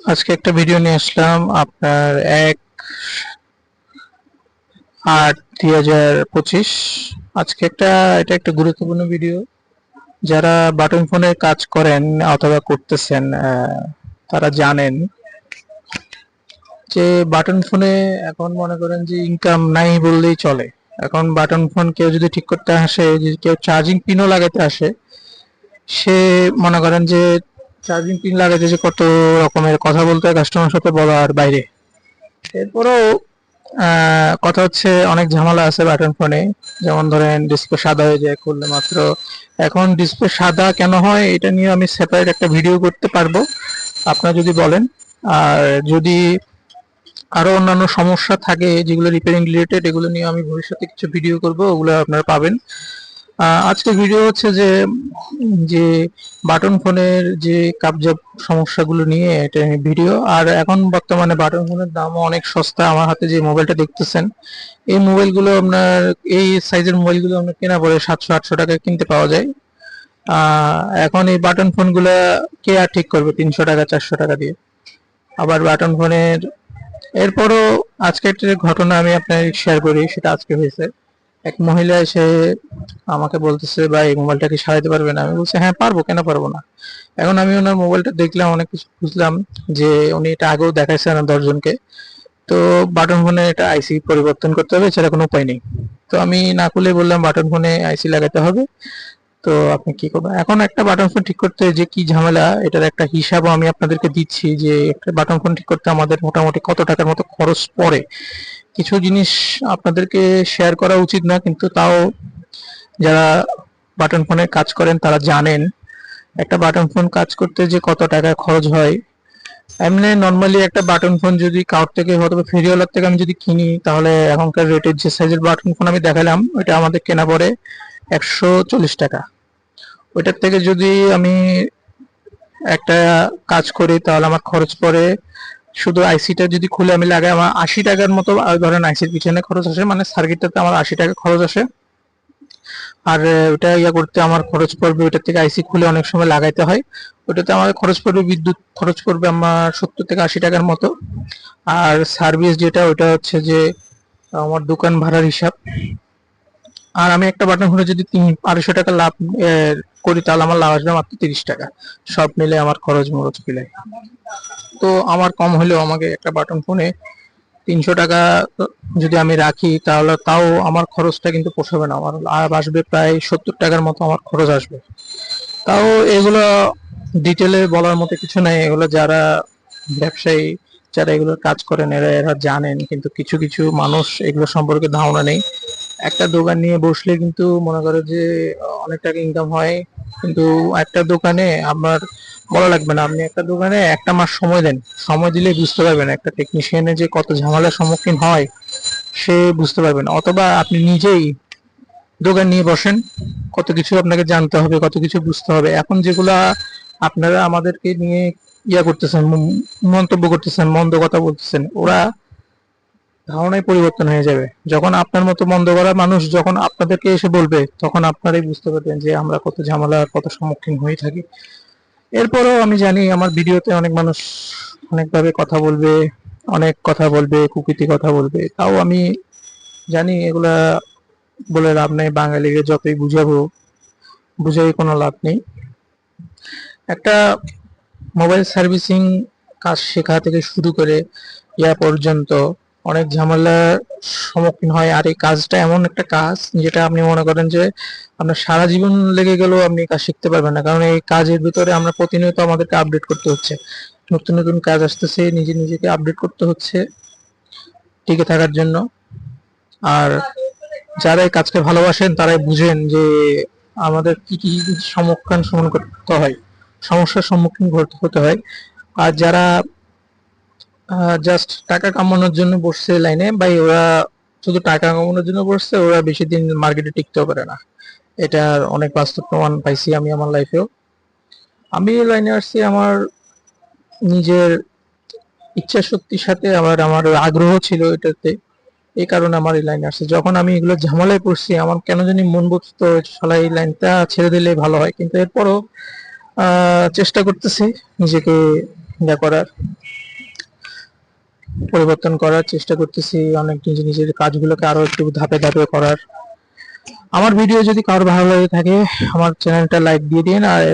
আজকে একটা ভিডিও নিয়ে আসলাম, আপনার এক আট দুই হাজার পঁচিশ। আজকে একটা, এটা একটা গুরুত্বপূর্ণ ভিডিও যারা বাটন ফোনে কাজ করেন অথবা করতেছেন তারা জানেন যে বাটন ফোনে এখন মনে করেন যে ইনকাম নাই বললেই চলে। এখন বাটন ফোন কেউ যদি ঠিক করতে আসে কেউ চার্জিং পিনও লাগাতে আসে, সে মনে করেন যে চার্জিং পিন লাগাতে যে কত রকমের কথা বলতে হয় কাস্টমার সাথে বলার বাইরে। এরপরেও কথা হচ্ছে অনেক ঝামেলা আছে বাটন ফোনে যেমন ধরেন ডিসপ্লে সাদা হয়ে যায় খুললে মাত্র। এখন ডিসপ্লে সাদা কেন হয় এটা নিয়ে আমি সেপারেট একটা ভিডিও করতে পারব। আপনারা যদি বলেন। আর যদি আরও অন্যান্য সমস্যা থাকে যেগুলো রিপেয়ারিং রিলেটেড এগুলো নিয়ে আমি ভবিষ্যতে কিছু ভিডিও করব, ওগুলো আপনারা পাবেন। আজকের ভিডিও হচ্ছে যে যে বাটন ফোনের যে কাবজাব সমস্যাগুলো নিয়ে এটা ভিডিও আর এখন বর্তমানে বাটন ফোনের দামও অনেক সস্তা। আমার হাতে যে মোবাইলটা দেখতেছেন, এই মোবাইলগুলো আপনার, এই সাইজের মোবাইলগুলো আপনার কেনা পড়ে সাতশো, আটশো টাকায় কিনতে পাওয়া যায়। এখন এই বাটন ফোনগুলো কে আর ঠিক করবে? তিনশো টাকা, চারশো টাকা দিয়ে। আবার বাটন ফোনের, এরপরও আজকে একটা ঘটনা আমি আপনার শেয়ার করি, সেটা আজকে হয়েছে। এক মহিলা এসে আমাকে বলতেছে, ভাই, এই মোবাইলটা কি সারাইতে পারবেন আমি বলছি হ্যাঁ পারব, কেন পারব না? এখন আমি ওনার মোবাইলটা দেখলাম, অনেক কিছু বুঝলাম যে উনি এটা আগেও দেখাইছেন দশজনকে তো বাটন ফোনে এটা আইসি পরিবর্তন করতে হবে, এছাড়া কোনো উপায় নেই। তো আমি না খুলে বললাম বাটন ফোনে আইসি লাগাতে হবে। তো আপনি কি করবেন? এখন একটা বাটন ফোন ঠিক করতে যে কি ঝামেলা, এটার একটা হিসাব আমি আপনাদেরকে দিচ্ছি যে একটা বাটন ফোন ঠিক করতে আমাদের মোটামুটি কত টাকার মতো খরচ পড়ে। কিছু জিনিস আপনাদেরকে শেয়ার করা উচিত না, কিন্তু তাও যারা বাটন ফোনে কাজ করেন তারা জানেন। একটা বাটন ফোন কাজ করতে যে কত টাকা খরচ হয় এমনি নর্মালি একটা বাটন ফোন যদি কাউর থেকে অথবা ফেরিওয়ালার থেকে আমি যদি কিনি, তাহলে এখনকার রেটের যে সাইজের বাটন ফোন আমি দেখালাম, ওইটা আমাদের কেনা পড়ে একশো চল্লিশ টাকা। ওইটার থেকে যদি আমি একটা কাজ করি, তাহলে আমার খরচ পড়ে শুধু আইসিটা যদি খুলে আমি লাগাই, আমার আশি টাকার মতো ধরেন আইসির পিছনে খরচ আসে মানে সার্কিটটাতে আমার আশি টাকা খরচ আসে। আর ওটা ইয়া করতে আমার খরচ পড়বে, ওইটার থেকে আইসি খুলে অনেক সময় লাগাইতে হয়। ওটাতে আমার খরচ পড়বে বিদ্যুৎ খরচ পড়বে আমার সত্তর থেকে আশি টাকার মতো। আর সার্ভিস যেটা, ওটা হচ্ছে যে আমার দোকান ভাড়ার হিসাব। আর আমি একটা বাটন ফোনে যদি তিন, আড়াইশো টাকা লাভ করি, তাহলে আমার লাভ আসবে মাত্র তিরিশ টাকা। সব মিলে আমার খরচ মরচ মিলে। তো আমার কম হলেও আমাকে একটা বাটন ফোনে তিনশো টাকা যদি আমি রাখি, তাহলে তাও আমার খরচটা কিন্তু পোষাবে না। আমার আসবে প্রায় সত্তর টাকার মতো আমার খরচ আসবে। তাও এগুলো ডিটেলে বলার মতো কিছু নাই। এগুলো যারা ব্যবসায়ী, যারা এগুলোর কাজ করেন, এরা এরা জানেন, কিন্তু কিছু কিছু মানুষ এগুলো সম্পর্কে ধারণা নেই। একটা দোকান নিয়ে বসলে কিন্তু মনে করে যে, অনেক টাকা ইনকাম হয়, কিন্তু একটা দোকানে আপনার বলা লাগবে না। আপনি একটা দোকানে একটা মাস সময় দেন। সময় দিলে বুঝতে পারবেন একটা টেকনিশিয়ানের যে কত ঝামেলার সম্মুখীন হয়, সে বুঝতে পারবেন। অথবা আপনি নিজেই দোকান নিয়ে বসেন। কত কিছু আপনাকে জানতে হবে, কত কিছু বুঝতে হবে। এখন যেগুলা আপনারা আমাদেরকে নিয়ে ইয়া করতেছেন মন্তব্য করতেছেন, মন্দ কথা বলতেছেন, ওরা ধারণায় পরিবর্তন হয়ে যাবে। যখন আপনার মতো মন্দ করা মানুষ যখন আপনাদেরকে এসে বলবে, তখন আপনারাই বুঝতে পারবেন যে আমরা কত ঝামেলার কত সম্মুখীন হয়ে থাকি। এরপরেও আমি জানি, আমার ভিডিওতে অনেক মানুষ অনেকভাবে কথা বলবে, অনেক কথা বলবে কুকীর্তি কথা বলবে। তাও আমি জানি এগুলা বলে লাভ নেই, বাঙালিকে যতই বুঝাবো, বুঝাই কোনো লাভ নেই। একটা মোবাইল সার্ভিসিং কাজ শেখা থেকে শুরু করে ইয়া পর্যন্ত অনেক ঝামেলার সম্মুখীন হয়, আর এই কাজটা এমন একটা কাজ যেটা আপনি মনে করেন যে আপনার সারা জীবন লেগে গেলেও আপনি কাজ শিখতে পারবেন না, কারণ এই কাজের ভিতরে আমরা প্রতিনিয়ত আমাদেরকে আপডেট করতে হচ্ছে। নতুন নতুন কাজ আসতেছে, নিজে, নিজেকে আপডেট করতে হচ্ছে, টিকে থাকার জন্য। আর যারা এই কাজকে ভালোবাসেন, তারাই বুঝেন যে আমাদের কি কি সম্মুখীন সম্মুখীন করতে হয়, সমস্যার সম্মুখীন হতে হয়। আর যারা জাস্ট টাকা কামানোর জন্য বসছে লাইনে, ভাই ওরা শুধু টাকা কামানোর জন্য বসছে, ওরা বেশি দিন মার্কেটে টিকতেও পারে না। এটার অনেক বাস্তব প্রমাণ পাইছি আমি আমার লাইফেও আমি লাইনে আসছি আমার নিজের ইচ্ছা শক্তির সাথে, আমার আমার আগ্রহ ছিল এটাতে। এই কারণে আমার এই লাইনে আসছে। যখন আমি এগুলো ঝামেলায় পড়ছি, আমার কেন জানি মন বুঝতো শালা এই লাইনটা ছেড়ে দিলে ভালো হয়। কিন্তু এরপরও চেষ্টা করতেছি নিজেকে ইয়া করার, পরিবর্তন করার চেষ্টা করতেছি, অনেক নিজে নিজের কাজগুলোকে আরও একটু ধাপে ধাপে করার। আমার ভিডিও যদি কারও ভালো লাগে থাকে, আমার চ্যানেলটা লাইক দিয়ে দিন আর